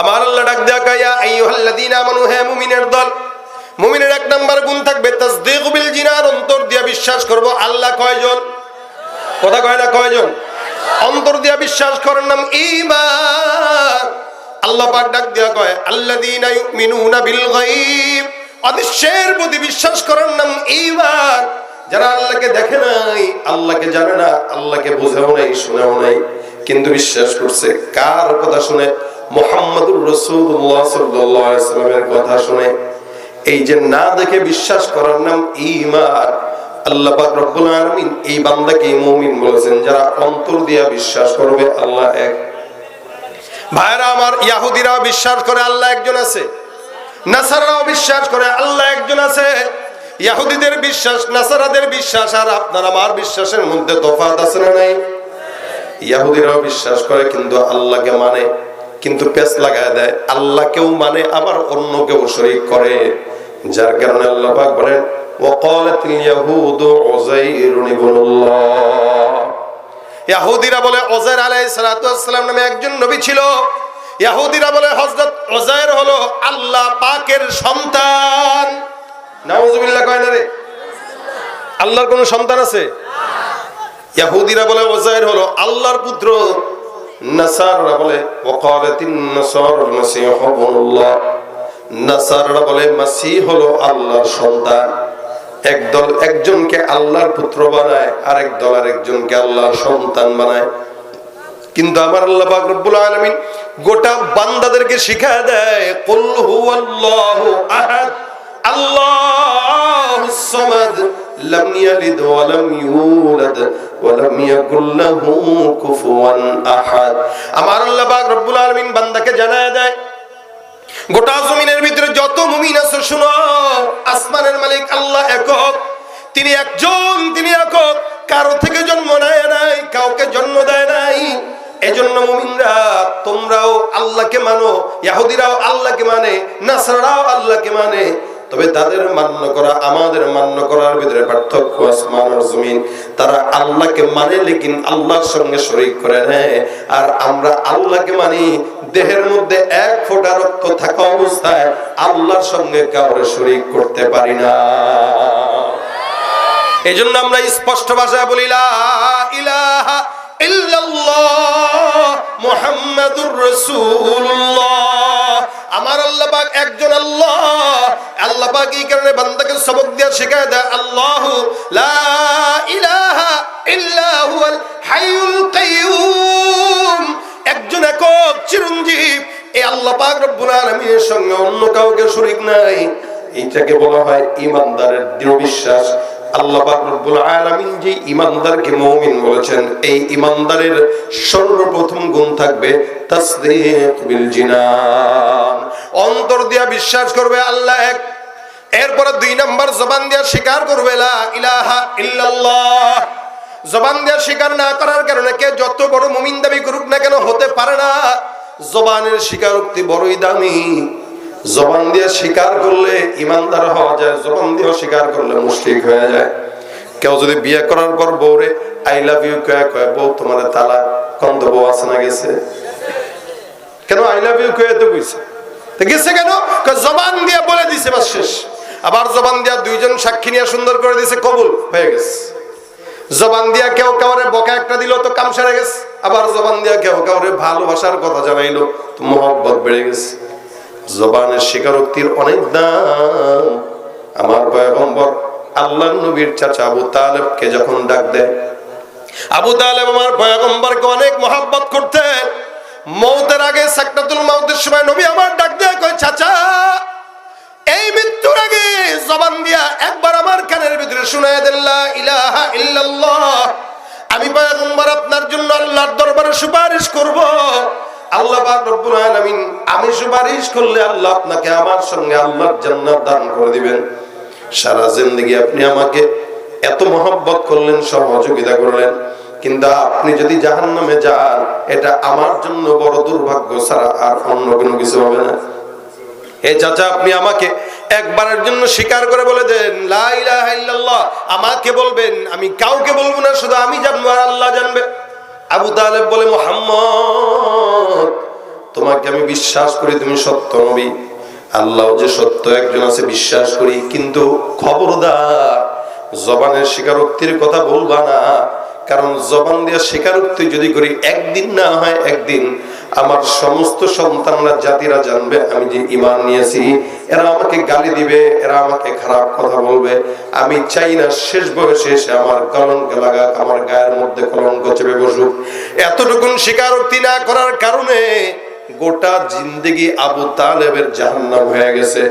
আমার আল্লাহ ডাক দেয়া কায়া আইয়ুহাল্লাযীনা আমানু, হে মুমিনের দল, মুমিনের এক নাম্বার গুণ থাকবে তাসদীক বিল জিনার, অন্তর দিয়া বিশ্বাস করব আল্লাহ কয়জন? কথা কয় না কয়জন? অন্তর দিয়া বিশ্বাস করার নাম ঈমান। আল্লাহ পাক ডাক দেয়া কয়, আল্লাযীনা ইউমিনুনা বিল গায়ব। অদৃশ্যের প্রতি বিশ্বাস করার নাম ঈমান। যারা আল্লাহকে দেখে নাই, আল্লাহকে জানে না, আল্লাহকে বোঝেও নাই, শুনেও নাই, কিন্তু বিশ্বাস করছে, কার কথা শুনে মোহাম্মদুর রসুল্লাহ সাল্লামের কথা শুনে, এই যে না দেখে বিশ্বাস করার নাম ইমান আল্লাহ পাক রব্বুল আলামিন এই বান্দাকে মুমিন বলেছেন, যারা অন্তর দিয়া বিশ্বাস করবে, আল্লাহ এক। ভাইরা আমার ইয়াহুদিরা বিশ্বাস করে, আল্লাহ একজন আছে। নাসারাও বিশ্বাস করে, আল্লাহ একজন আছে। ইয়াহুদিদের বিশ্বাস, নাসারাদের বিশ্বাস, আর আপনার আমার বিশ্বাসের মধ্যে তফাৎ আছে না নাই? ইয়াহুদিরাও বিশ্বাস করে, কিন্তু আল্লাহকে মানে কিন্তু পেস লাগায় দেয় আল্লাহকেও মানে আবার অন্য কেউ শরীক করে যার কারণে আল্লাহ পাক বলেন وقالت اليهود عزير ابن الله ইয়াহুদিরা বলে ওজাইর আলাইহিস সালাতু ওয়াসসালাম নামে একজন নবী ছিল ইয়াহুদিরা বলে হযরত ওজাইর হলো আল্লাহ পাকের সন্তান নাউজুবিল্লাহ কয় না রে আল্লাহর কোন সন্তান আছে ইয়াহুদিরা বলে ওজাইর হলো আল্লাহর পুত্র নাসাররা বলে ওয়াকালাতিন নাসারুল মাসীহ নাসাররা বলে, মাসিহ হলো আল্লাহর সন্তান। একদল একজনকে আল্লাহর পুত্র বানায়, আরেক দল আরেকজনকে আল্লাহর সন্তান বানায়। কিন্তু আমার আল্লাহ পাক রব্বুল আলামিন গোটা বান্দাদেরকে শিখায় দেয়, কুল হুয়াল্লাহু আহাদ আল্লাহুস ইয়ালিদ ওয়া লাম ইউলাদ ওয়া লাম ইয়াকুল লাহু কুফুয়ান আহাদ আমার আল্লাহ পাক রব্বুল আলামিন বান্দাকে জানায় দেয়, গোটা জমিনের ভিতরে যত মুমিন আছে, শুনো, আসমানের মালিক আল্লাহ একক, তিনি একজন, তিনি একক, কারও থেকে জন্ম নেয় নাই, কাউকে জন্ম দেয় নাই। এজন্য মুমিনরা, তোমরাও আল্লাহকে মানো, ইয়াহুদিরাও আল্লাহকে মানে নাসরারাও আল্লাহকে মানে। তবে তাদের মান্য করা, আমাদের মান্য করার ভিতরে পার্থক্য আসমান আর জমিন। তারা আল্লাহকে মানে লেকিন আল্লাহর সঙ্গে শরীক করে নেয়। আর আমরা আল্লাহকে মানি, দেহের মধ্যে এক ফোঁটা রক্ত থাকা অবস্থায় আল্লাহর সঙ্গে কাউরে শরীক করতে পারি না। এই জন্য আমরা স্পষ্ট ভাষায় বলি ইলাহা ইল্লাল্লাহ মুহাম্মাদুর রাসূলুল্লাহ। আমার আল্লাহ একজন আল্লাহ। আল্লাহ এই কারণে বান্দাকে সবক দিয়ে শেখায় দেয়, আল্লাহ লা একজন একক চিরঞ্জীব এই আল্লাহ পাক রব্বুল আলামিনের সঙ্গে অন্য কাউকে শরীক নাই। এইটাকে বলা হয় ইমানদারের দৃঢ় বিশ্বাস। অন্তর দিয়া বিশ্বাস করবে আল্লাহ এক, এরপরে দুই নাম্বার জবান দিয়া স্বীকার করবে ইলাহা ইল্লাল্লাহ। জবান দিয়া স্বীকার না করার কারণে কে যত বড় মুমিন দাবি করুক না কেন হতে পারে না। জবানের স্বীকারোক্তি বড়ই দামি। জবান দিয়ে স্বীকার করলে ইমানদার হওয়া যায়, জবান দিয়ে স্বীকার করলে মুশরিক হয়ে যায়। কেউ যদি বিয়ে করার পর বউরে আই লাভ ইউ কয়ে কয়ে, বউ, তোমার তালা কন্দ বউ আছে না গেছে? কেন? আই লাভ ইউ কয়ে তো কইছে। গেছে কেন? জবান দিয়ে বলে দিছে, বাস শেষ। আবার জবান দিয়া দুইজন সাক্ষী নিয়ে সুন্দর করে দিছে, কবুল হয়ে গেছে। জবান দিয়া কেউ কাউরে বকা একটা দিল, তো কাম সেরে গেছে। আবার জবান দিয়া কেউ কাউরে ভালোবাসার কথা জানাইলো, তো মহব্বত বেড়ে গেছে। জবানের স্বীকারোক্তির অনেক দাম। আমার পয়গম্বর আল্লাহ নবীর চাচা আবু তালেবকে যখন ডাক দেয়, আবু তালেব আমার পয়গম্বরকে অনেক মহব্বত করতেন। মৌতের আগে সাকরাতুল মৌতের সময় নবী আমার ডাক দেয়, কয়, চাচা, এই মৃত্যুর আগে জবান দিয়া একবার আমার কানের ভিতরে শুনায় দেন, লা ইলাহা ইল্লাল্লাহ। আমি পয়গম্বর আপনার জন্য আল্লাহর দরবারে সুপারিশ করব। আল্লাহ পাক রব্বুল আলামিন আমি সুপারিশ করলে আল্লাহ আপনাকে আমার সঙ্গে আল্লাহর জান্নাত দান করে দিবেন। সারা জিন্দগি আপনি আমাকে এত মহব্বত করলেন, সহযোগিতা করলেন, কিন্তু আপনি যদি জাহান্নামে যান, এটা আমার জন্য বড় দুর্ভাগ্য ছাড়া আর অন্য কোনো কিছু হবে না। হে চাচা, আপনি আমাকে একবারের জন্য স্বীকার করে বলে দেন আমাকে বলবেন, আমি কাউকে বলব না, শুধু আমি জানব আর আল্লাহ জানবে। আবু তালেব বলে, মোহাম্মদ। তোমাকে আমি বিশ্বাস করি তুমি সত্য নবী। আল্লাহ যে সত্য, একজন আছে বিশ্বাস করি, কিন্তু খবরদার, জবানের স্বীকারোক্তির কথা বলবা না। কারণ জবান দিয়ে স্বীকারোক্তি যদি করি, একদিন না হয়, একদিন আমার সমস্ত সন্তানরা, জাতিরা জানবে, আমি যে ইমান নিয়েছি, এরা আমাকে গালি দিবে, এরা আমাকে খারাপ কথা বলবে। আমি চাই না শেষ বয়সে এসে আমার কলঙ্ক লাগা আমার গায়ের মধ্যে কলঙ্ক চেপে বসুক। এতটুকুন স্বীকারোক্তি না করার কারণে গোটা জিন্দগি আবু তালেবের জাহান্নাম হয়ে গেছে।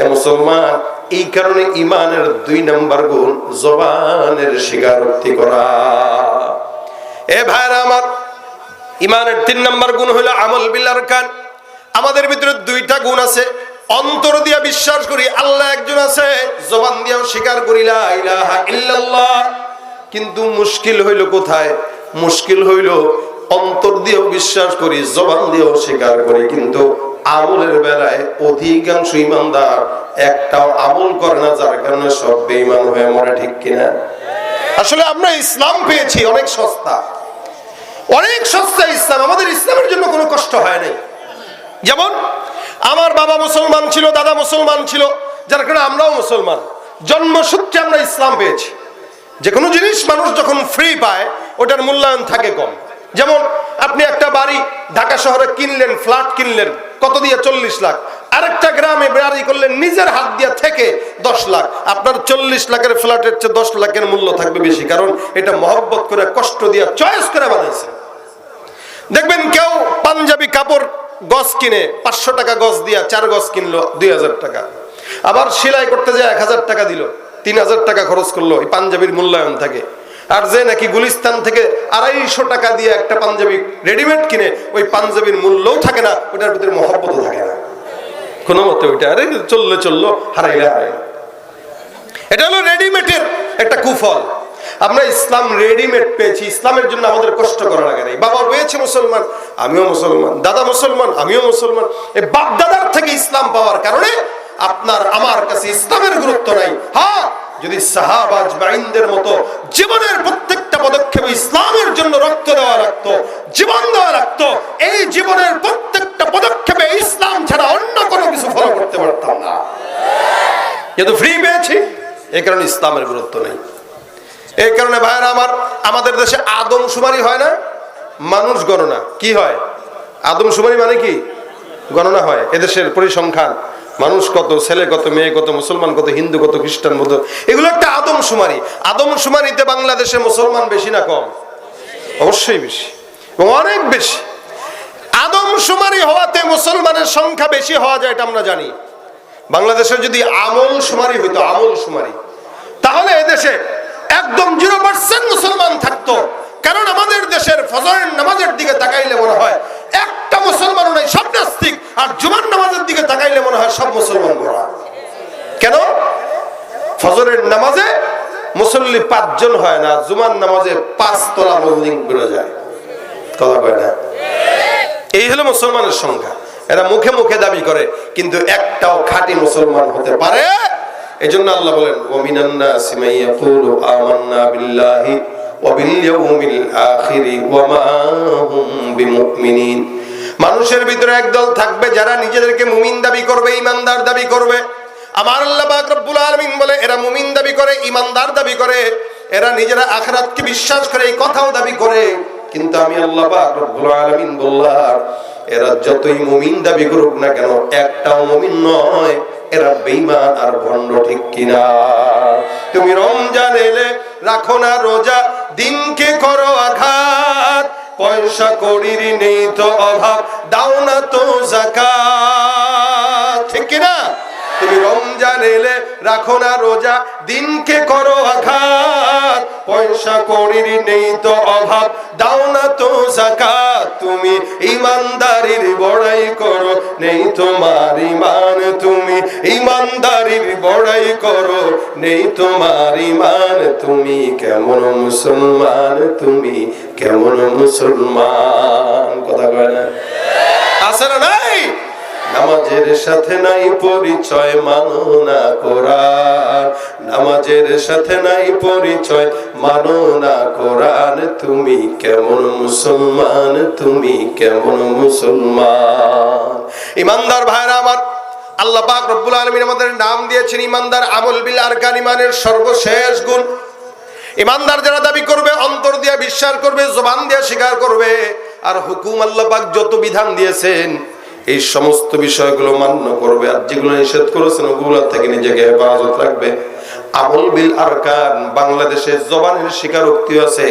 এ মুসলমান, এই কারণে ইমানের দুই নাম্বার গুণ জবানের স্বীকারোক্তি করা। এ ভাইরা আমার ইমানের তিন নাম্বার গুণ হলো আমল বিল্লার কান আমাদের ভিতরে দুইটা গুণ আছে। অন্তর দিয়া বিশ্বাস করি আল্লাহ একজন আছে, জবান দিয়াও স্বীকার করি কিন্তু মুশকিল হইল কোথায়? মুশকিল হইল অন্তর দিয়েও বিশ্বাস করি, জবান দিয়েও স্বীকার করি, কিন্তু আমলের বেলায় অধিকাংশ ইমানদার একটাও আমল করে না, যার কারণে সব বেঈমান হয়ে মরে, ঠিক কিনা? আসলে আমরা ইসলাম পেয়েছি অনেক সস্তা। অনেক সস্তা ইসলাম, আমাদের ইসলামের জন্য কোনো কষ্ট হয় নাই। যেমন, আমার বাবা মুসলমান ছিল, দাদা মুসলমান ছিল, যার কারণে আমরাও মুসলমান। জন্মসূত্রে আমরা ইসলাম পেয়েছি। যে কোনো জিনিস মানুষ যখন ফ্রি পায়, ওটার মূল্যায়ন থাকে কম। যেমন আপনি একটা বাড়ি ঢাকা শহরে কিনলেন, ফ্ল্যাট কিনলেন, কত দিয়ে চল্লিশ লাখ? আরেকটা গ্রামে বাড়ি করলেন, নিজের হাত দিয়ে থেকে দশ লাখ। আপনার চল্লিশ লাখের ফ্ল্যাটের চেয়ে দশ লাখের মূল্য থাকবে বেশি, কারণ এটা মহব্বত করে, কষ্ট দিয়ে, চয়েস করে বানাইছে। দেখবেন কেউ পাঞ্জাবি কাপড় গজ কিনে, পাঁচশো টাকা গজ দিয়া চার গজ কিনলো, দুই হাজার টাকা। আবার সেলাই করতে যায় এক হাজার টাকা দিল, তিন হাজার টাকা খরচ করল, এই পাঞ্জাবির মূল্যায়ন থাকে। আর যে নাকি গুলিস্তান থেকে আড়াইশো টাকা দিয়ে একটা পাঞ্জাবি রেডিমেড কিনে ওই পাঞ্জাবির মূল্যও থাকে না, ওটার ভিতরে মহব্বতও থাকে না। কোনো মতে ওইটা, আরে চললে চলল, হারাইলে এটা হলো রেডিমেডের একটা কুফল। আমরা ইসলাম রেডিমেড পেয়েছি, ইসলামের জন্য আমাদের কষ্ট করা লাগে নাই। বাবা পেয়েছে মুসলমান, আমিও মুসলমান, দাদা মুসলমান, আমিও মুসলমান। এই বাপ দাদার থেকে ইসলাম পাওয়ার কারণে আপনার, আমার কাছে ইসলামের গুরুত্ব নাই। হ্যাঁ যদি সাহাবাজ বাইনদের মতো জীবনের প্রত্যেকটা পদক্ষেপে ইসলামের জন্য রক্ত দেওয়া লাগতো, জীবন দেওয়া লাগতো, এই জীবনের প্রত্যেকটা পদক্ষেপে ইসলাম ছাড়া অন্য কোনো কিছু ফলো করতে পারতাম না। যেহেতু ফ্রি পেয়েছি। এই কারণে ইসলামের গুরুত্ব নেই। এই কারণে ভাইরা আমার, আমাদের দেশে আদম সুমারি হয় না, মানুষ গণনা। কি হয়? আদম সুমারি মানে কি? গণনা হয়, এদেশের পরিসংখ্যান। মানুষ কত, ছেলে কত, মেয়ে কত, মুসলমান কত, হিন্দু কত, খ্রিস্টান কত, এগুলো একটা আদম সুমারি আদম সুমারিতে বাংলাদেশে মুসলমান বেশি না কম? অবশ্যই বেশি। এবং অনেক বেশি। আদম সুমারি হওয়াতে মুসলমানের সংখ্যা বেশি হওয়া যায় এটা আমরা জানি। বাংলাদেশে যদি আমল সুমারি হইতো আমল সুমারি তাহলে এদেশে একদম জিরো পার্সেন্ট মুসলমান থাকতো। কারণ আমাদের দেশের ফজরের নামাজের দিকে তাকাইলে মনে হয় সব মুসলমান গোড়া। কেন? ফজরের নামাজে মুসল্লি পাঁচজন হয় না, জুমার নামাজে পাঁচ তলা বিল্ডিং বেরো যায়। কথা কয় না? এই হলো মুসলমানের সংখ্যা। এরা মুখে মুখে দাবি করে, কিন্তু একটাও খাঁটি মুসলমান হতে পারে। এই জন্য আল্লাহ বলেন, ওমিনান নাসি মান ইয়াকুলু আমান্না বিল্লাহি ওয়া বিল ইয়াউমিল আখিরি ওয়া মা হুম বিমুমিনিন। মানুষের ভিতরে একদল থাকবে যারা নিজেদেরকে মুমিন দাবি করবে, ইমানদার দাবি করবে। আমার আল্লাহ রব্বুল আলামিন বলে, এরা মুমিন দাবি করে, ইমানদার দাবি করে, এরা নিজেরা আখিরাতকে বিশ্বাস করে, এই কথাও দাবি করে। কিন্তু আমি আল্লাহ রব্বুল আলামিন বললাম, এরা যতই মুমিন দাবি করুক না কেন, একটাও মুমিন নয়, এরা বেঈমান আর ভণ্ড ঠিক কিনা। তুমি রমজান এলে রাখো না রোজা, দিনকে করো আঘাত। পয়সা কড়ির নেই তো অভাব, দাও না তো জাকাত। ঠিক কিনা? তুমি রমজান এলে রাখো না রোজা, দিনকে করো আঘাত। পয়সা কড়ির নেই তো অভাব, দাও না তো জাকাত। তুমি ইমানদারির বড়াই করো নেই তোমার ইমান, তুমি ইমানদারির বড়াই করো। নেই তোমার ইমান, তুমি কেমন মুসলমান, তুমি কেমন মুসলমান। কথা কয় না? আছে না নাই? নামাজের সাথে নাই পরিচয় মানো না কোরআন। নামাজের সাথে নাই পরিচয় মানো না কোরআন, তুমি কেমন মুসলমান, তুমি কেমন মুসলমান? ইমানদার ভাইরা আমার, আল্লাহ পাক রব্বুল আলামিন আমাদের নাম দিয়েছেন ইমানদার আমল বিল আরকান, ইমানের সর্বশেষ গুণ। ইমানদার যারা দাবি করবে, অন্তর দিয়ে বিশ্বাস করবে, জবান দিয়ে স্বীকার করবে, আর হুকুম আল্লাহ পাক যত বিধান দিয়েছেন, এই সমস্ত বিষয়গুলো মান্য করবে। আর যেগুলো নিষেধ করেছেন ওগুলো থেকে নিজেকে হেফাজত রাখবে। আমল বিল আরকান, বাংলাদেশে জবানের স্বীকারোক্তি আছে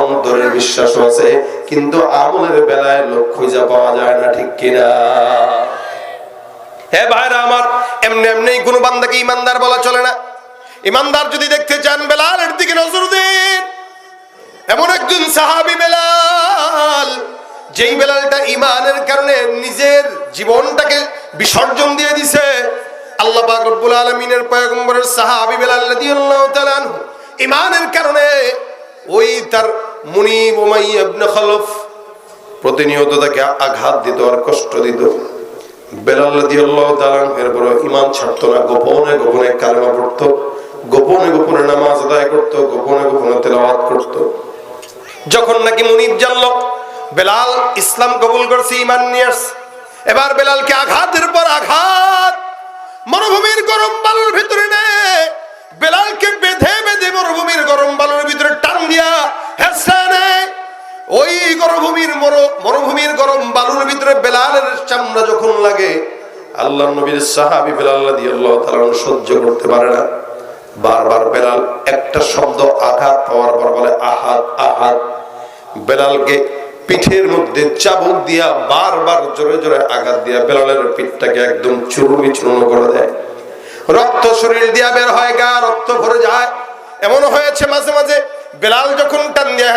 অন্তরের বিশ্বাসও আছে, কিন্তু আমলের বেলায় লোক খুঁজে পাওয়া যায় না, ঠিক কিনা? হে ভাইরা আমার, এমনি এমনি কোনো বান্দাকে ইমানদার বলা চলে না। ইমানদার যদি দেখতে চান বেলালের দিকে নজর দিন। এমন একজন সাহাবি বেলাল, যেই বেলালটা ইমানের কারণে নিজের জীবনটাকে বিসর্জন দিয়ে দিছে আল্লাহ পাক রব্বুল আলামিনের পয়গম্বরের সাহাবী বেলাল রাদিয়াল্লাহু তাআলা আনহু ইমানের কারণে ওই তার মুনিব উমাইয়া ইবনে খলফ প্রতিনিয়ত তাকে আঘাত দিত আর কষ্ট দিত। বেলাল রাদিয়াল্লাহু তাআলা এর পর ঈমান ছাড়তো না, গোপনে গোপনে কালেমা পড়তো, গোপনে গোপনে নামাজ আদায় করতো, গোপনে গোপনে তেলাওয়াত করতো। যখন নাকি মুনিব জানলো, বেলাল ইসলাম কবুল করছে ইমান নিয়ে এবার বেলালকে আঘাতের পর আঘাত মরুভূমির গরম বালুর ভিতরে নে। বেলালকে বেঁধে বেঁধে মরুভূমির গরম বালুর ভিতরে টান দিয়া হেসা ওই মরুভূমির মরু- মরুভূমির গরম বালুর ভিতরে বেলালের চামড়া যখন লাগে আল্লাহ নবীর সাহাবি বেলাল রাদিয়াল্লাহু তাআলা সহ্য করতে পারে না। বারবার বেলাল একটা শব্দ আঘাত পাওয়ার পর বলে, আহাত আহাত। বেলালকে পিঠের মধ্যে চাবুক দিয়া বারবার জোরে জোরে আঘাত দিয়া বেলালের পিঠটাকে একদম চুরু চূর্ণ করে দেয়। রক্ত শরীর দিয়া বের হয়, গা রক্ত ভরে যায়। এমন হয়েছে মাঝে মাঝে বেলাল যখন টান দিয়া